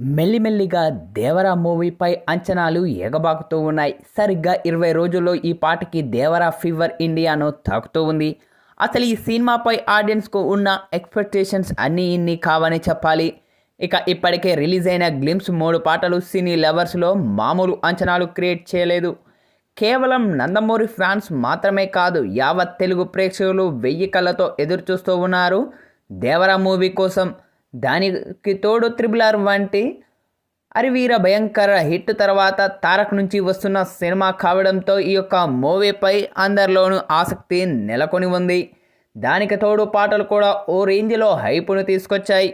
మెల్లిమెల్లిగా దేవరా మూవీపై అంచనాలు ఎగబాకుతూ ఉన్నాయి. సరిగ్గా ఇరవై రోజుల్లో ఈ పాటకి దేవరా ఫీవర్ ఇండియాను తాకుతూ ఉంది. అసలు ఈ సినిమాపై ఆడియన్స్కు ఉన్న ఎక్స్పెక్టేషన్స్ అన్నీ ఇన్ని కావని చెప్పాలి. ఇక ఇప్పటికే రిలీజ్ అయిన గ్లిమ్స్ మూడు పాటలు సినీ లవర్స్లో మామూలు అంచనాలు క్రియేట్ చేయలేదు. కేవలం నందమూరి ఫ్యాన్స్ మాత్రమే కాదు యావత్ తెలుగు ప్రేక్షకులు వెయ్యి కళ్ళతో ఎదురు చూస్తూ ఉన్నారు. దేవరా మూవీ కోసం దానికి తోడు త్రిబుల్ ఆర్ వంటి అరివీర భయంకర హిట్ తర్వాత తారక్ నుంచి వస్తున్న సినిమా కావడంతో ఈ యొక్క మూవీపై అందరిలోనూ ఆసక్తి నెలకొని ఉంది. దానికి తోడు పాటలు కూడా ఓ రేంజ్లో హైపును తీసుకొచ్చాయి.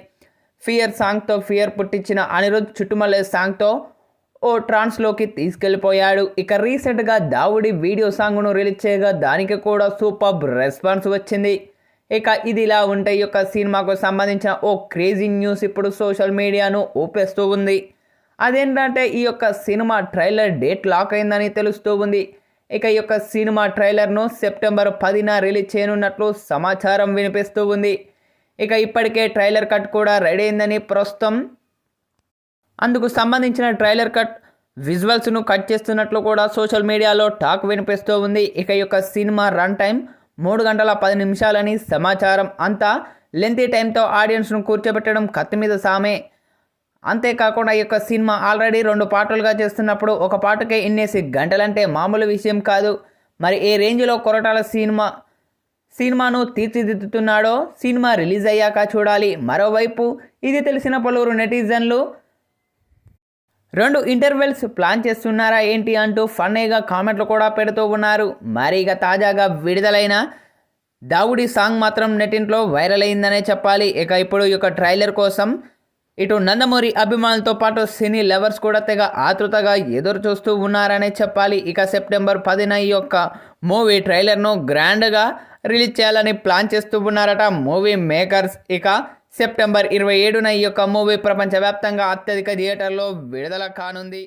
ఫియర్ సాంగ్తో ఫియర్ పుట్టించిన అనిరుద్ చుట్టుమల్లే సాంగ్తో ఓ ట్రాన్స్లోకి తీసుకెళ్ళిపోయాడు. ఇక రీసెంట్గా దావుడి వీడియో సాంగ్ను రిలీజ్ చేయగా దానికి కూడా సూపర్ రెస్పాన్స్ వచ్చింది. ఇక ఇది ఇలా ఉంటే ఈ యొక్క సినిమాకు సంబంధించిన ఓ క్రేజీ న్యూస్ ఇప్పుడు సోషల్ మీడియాను ఊపేస్తూ ఉంది. అదేంటంటే ఈ యొక్క సినిమా ట్రైలర్ డేట్ లాక్ అయిందని తెలుస్తూ ఉంది. ఇక ఈ యొక్క సినిమా ట్రైలర్ను సెప్టెంబర్ పదిన రిలీజ్ చేయనున్నట్లు సమాచారం వినిపిస్తూ ఉంది. ఇక ఇప్పటికే ట్రైలర్ కట్ కూడా రెడీ అయిందని ప్రస్తుతం అందుకు సంబంధించిన ట్రైలర్ కట్ విజువల్స్ను కట్ చేస్తున్నట్లు కూడా సోషల్ మీడియాలో టాక్ వినిపిస్తూ ఉంది. ఇక ఈ యొక్క సినిమా రన్ టైం మూడు గంటల పది నిమిషాలని సమాచారం అంతా లెంతీ టైంతో ఆడియన్స్ను కూర్చోబెట్టడం కత్తి మీద సామే. అంతేకాకుండా ఈ యొక్క సినిమా ఆల్రెడీ రెండు పాటలుగా చేస్తున్నప్పుడు ఒక పాటకే ఇన్నేసి గంటలంటే మామూలు విషయం కాదు. మరి ఏ రేంజ్లో కొరటాల సినిమా సినిమాను తీర్చిదిద్దుతున్నాడో సినిమా రిలీజ్ అయ్యాక చూడాలి. మరోవైపు ఇది తెలిసిన పలువురు నెటిజన్లు రెండు ఇంటర్వెల్స్ ప్లాన్ చేస్తున్నారా ఏంటి అంటూ ఫన్నీగా కామెంట్లు కూడా పెడుతూ ఉన్నారు. మరి ఇక తాజాగా విడుదలైన దావుడి సాంగ్ మాత్రం నెటింట్లో వైరల్ అయిందనే చెప్పాలి. ఇక ఇప్పుడు ఈ యొక్క ట్రైలర్ కోసం ఇటు నందమూరి అభిమానులతో పాటు సినీ లవర్స్ కూడా తెగ ఆతృతగా ఎదురు చూస్తూ ఉన్నారనే చెప్పాలి. ఇక సెప్టెంబర్ పదిన ఈ యొక్క మూవీ ట్రైలర్ను గ్రాండ్గా రిలీజ్ చేయాలని ప్లాన్ చేస్తూ ఉన్నారట మూవీ మేకర్స్ ఇక సెప్టెంబర్ ఇరవై ఏడున ఈ యొక్క మూవీ ప్రపంచవ్యాప్తంగా అత్యధిక థియేటర్లో విడుదల కానుంది.